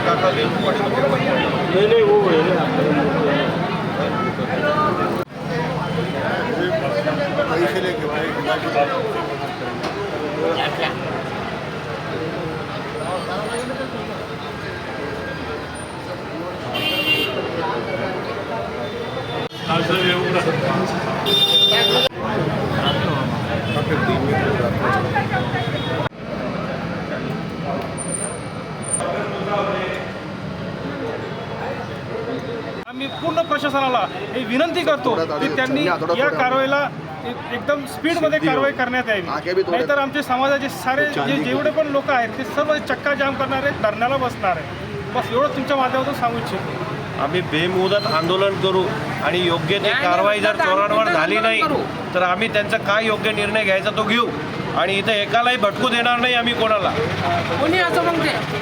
કાકા લેવું પડે નહીં નહીં એવું હોય પૈસે લેકે ભાઈ How's the आम्ही पूर्ण प्रशासनाला ही विनंती करतो की त्यांनी या कारवाईला एक- एकदम स्पीडमध्ये कारवाई करण्यात यावी. नाहीतर आमचे समाजाचे सारे जे जेवढे पण लोक आहेत ते सर्व चक्का जाम करणार आहेत धरण्याला बसणार आहे बस एवढं तुमच्या माध्यमातून सांगू इच्छितो. आम्ही बेमुदत आंदोलन करू आणि योग्य ती कारवाई जर चोरांवर झाली नाही तर आम्ही त्यांचा काय योग्य निर्णय घ्यायचा तो घेऊ. आणि इथं एकालाही भटकू देणार नाही आम्ही कोणाला. कोणी असं म्हणते